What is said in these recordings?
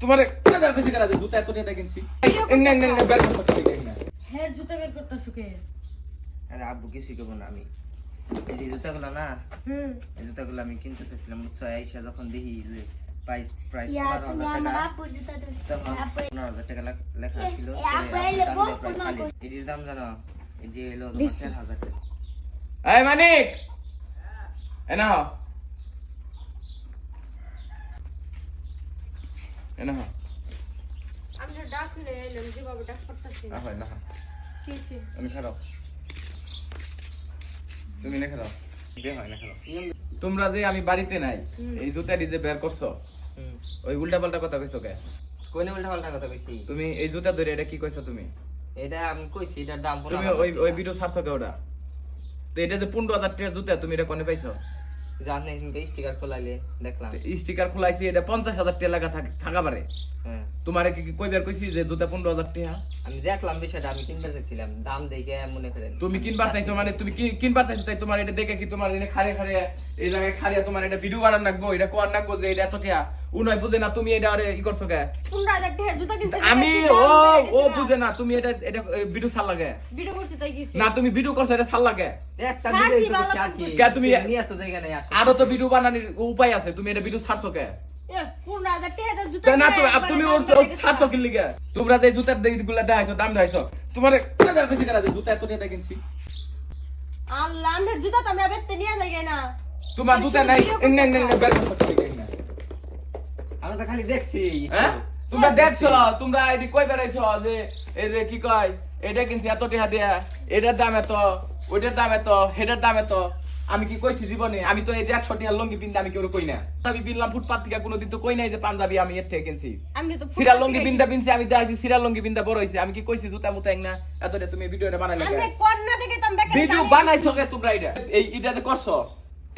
তোমার বের করছি কেন? জুতা এত টাকা কিনছি না না না বের করছ কেন? না হের জুতা বের করতেছো কে? আরে আব্বু কি শিখাবো না আমি। এই যে জুতাগুলো না হুম। এই জুতাগুলো আমি কিনতে চাইছিলাম বুঝছ? আইসা যখন দেখি যে প্রাইস প্রাইস পনেরো হাজার টাকা লেখ- ছিল। এটির দাম জানো? এই যে এলো তোমার চার হাজার টাকা। এই মানিক! এনা এনা হ আমি তো ডাক শুনে এলাম যে বাবা ডাক করতেছি। না হয় না কি হইছে? খারাপ। তুমি না খারাপ। দে হয় না খারাপ। তোমরা যে আমি বাড়িতে নাই এই জুতাটি যে বের করছ ওই উল্টা পাল্টা কথা কইছো কে? কোনে উল্টা পাল্টা কথা কইছি। তুমি এই জুতা ধরে এটা কি কইছো তুমি? এটা আমি কইছি এটার দাম তুমি ওই ওই ভিডিও ছাড়ছো কে ওটা? তো এটা যে পনেরো হাজার টাকার জুতা তুমি এটা কোনে পাইছো? জানি কিন্তু স্টিকার খোলাইলে দেখলাম। স্টিকার খোলাইছি এটা পঞ্চাশ হাজার টাকা লাগা থাক- থাকা পারে। হ্যাঁ। তোমারে কি কই বের কইছি যে জুতা পনেরো হাজার টাকা। আমি দেখলাম বিষয়টা আমি কিনতে চাইছিলাম দাম দেখে মনে করেন। তুমি কিনবার চাইছো মানে তুমি কি- কিনবার চাইছো তাই তোমার এটা দেখে কি তোমার এটা খারে খারে এই জায়গায় খারিয়া তোমার এটা ভিডিও বানান রাখব এটা কোয়ার রাখব যে এটা এত উনয় বুঝে না তুমি এটা আরে ই করছ কে? আমি ও ও বুঝে না তুমি এটা এটা ভিডিও ছাড় লাগে ভিডিও না তুমি ভিডিও করছ এটা ছাড় লাগে একটা ভিডিও কি? কি তুমি- নিয়ে তো জায়গা নেই আসলে আরও তো ভিডিও বানানোর উপায় আছে তুমি এটা ভিডিও ছাড়ছো কে? তুমি ছাড়ছো কি লিগে? তোমরা যে জুতার দিকগুলা দেখাইছো দাম দেখাইছো তোমার বের কইছি কেন যে জুতা এত টাকা কিনছি আল্লাহ আমার জুতা তো আমরা বেচতে নিয়ে যাই না। তোমার জুতা নাই video না না করতে না বের করছ কি লিগে না আমি তো খালি দেখছি। হ্যাঁ? তোমরা দেখছ তোমরা এটি কই বেড়াইছো যে এই যে কি কয় এটা কিনছি এত টাকা দিয়া এটার দাম এত ওইটার দাম এত হেটার দাম এত। আমি কি কইছি জীবনে? আমি তো এই যে একশো টাকার লঙ্গি পিনতে আমি কেউ কই না? আমি পিনলাম ফুটপাত থেকে কোনোদিন তো কই নাই যে পাঞ্জাবি আমি এর থেকে কিনছি। আমি তো সিরা লঙ্গি পিনতে পিনছি আমি দেখাইছি সিরা লঙ্গি পিনতে বড় হইছে। আমি কি কইছি জুতা মুতা এক না এত রে তুমি ভিডিওটা বানাইলে থেকে তো ভিডিও বানাইছো কে তোমরা এটা? এই এটা যে করছ?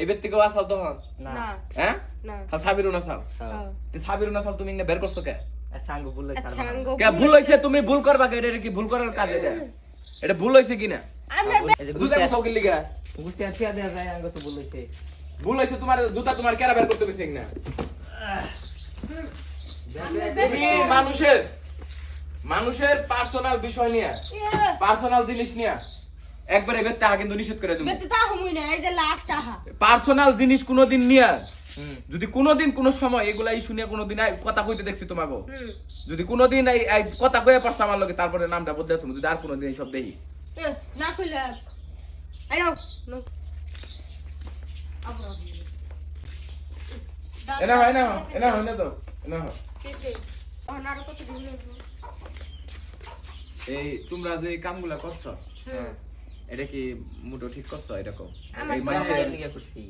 এবার থেকে আসাল তখন? না। না। হ্যাঁ? সাবিরুন আসাল। হ্যাঁ। তে সাবিরুন আসাল তুমি না বের করছ কে? বললে আচ্ছা কে ভুল হইছে? তুমি ভুল করবা কে? এটা কি ভুল করার কাজ এটা? এটা ভুল হইছে কিনা? আমরা এই যে জুতা কোথাও কিনলি কে? গুছিয়ে থিয়া দেয়া যায় আঙ্গ তো বলেছে। তোমার জুতা তোমার কেরা বের করতে পেরেছে না তুমি মানুষের মানুষের পার্সোনাল বিষয় নিয়ে পার্সোনাল জিনিস নিয়ে একবার এবার তাহা কিন্তু নিষেধ করে দেবো। বেতে তা হমুই না এই যে লাস্ট আহা। পার্সোনাল জিনিস কোনোদিন নিয়ে যদি কোনোদিন কোনো সময় এগুলা নিয়ে কোনোদিন আই- কথা কইতে দেখছি তোমাকে যদি কোনোদিন এই কথা কয়ে পারছ আমার লগে তারপরে নামটা বদলে তুমি যদি আর কোনোদিন এইসব দেখি। না কইলে আই নাও এনা হয় না এনা হয় না তো এনা হয় অনার কত এই তোমরা যে কামগুলা করছ? হুম। এটা কি মুটো ঠিক করছ? এরকম আমার এই তো মানুষের লিগে করছি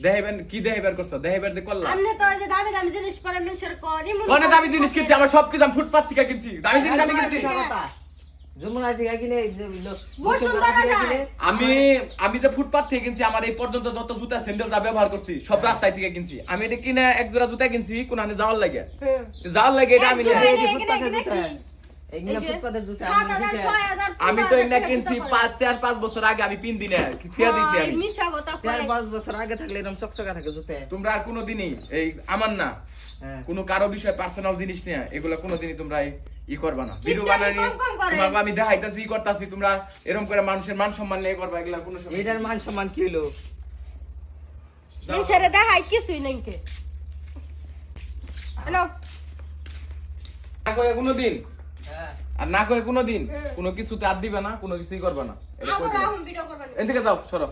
দেখাইবেন কি দেখাইবার করছ? দেখাইবার দিয়ে করলাম আমনে তো ওই যে দামি দামি জিনিস পরে মানুষের করি কোনে দামি জিনিস কিনছি? আমার সব কিছু আমি ফুটপাত থেকে কিনছি। দামি জিনিস আমি কিনছি। আমি আমি যে ফুটপাত থেকে কিনছি আমার এই পর্যন্ত যত জুতা স্যান্ডেল যা ব্যবহার করছি সব রাস্তায় থেকে কিনছি। আমি এটা কিনে এক জোড়া জুতা কিনছি কোন যাওয়ার লাগে। যাওয়ার লাগে এটা আমি এক জোড়া নিয়ে- এই যে এখানে ফুটপাতের এখানে জুতা কি? এইগুলা এই যে ফুটপাতের জুতা সাত আমি হাজার, দিতে- ছয় হাজার, আমি পনেরো তো কিনছি পাঁচ চার পাঁচ বছর আগে আমি পিন দিনে ফিয়া দিছি আমি? চার পাঁচ বছর আগে থাকলে এরকম চকচকা থাকে জুতে। তোমরা আর কোনোদিনই এই আমার না হ্যাঁ। কোনো কারও বিষয় পার্সোনাল জিনিস নিয়ে এগুলো কোনোদিনই তোমরা ই করবা না। ভিডিও কিপটামি বানানি কম কম করে। তোমাকে আমি দেখাইতাছি ই করতাছি তোমরা এরকম করে মানুষের মান সম্মান নিয়ে করবা এগুলা কোনো সময় এইটার মান সম্মান কি হইল? দাও। দেখাই কিছুই নাই কে। হ্যালো? না করে কোনোদিন? হ্যাঁ। আর না করে কোনোদিন? হুম। কোনো কিছুতে হাত দিবে না কোনো কিছুই করবে না। এদিকে যাও সরো।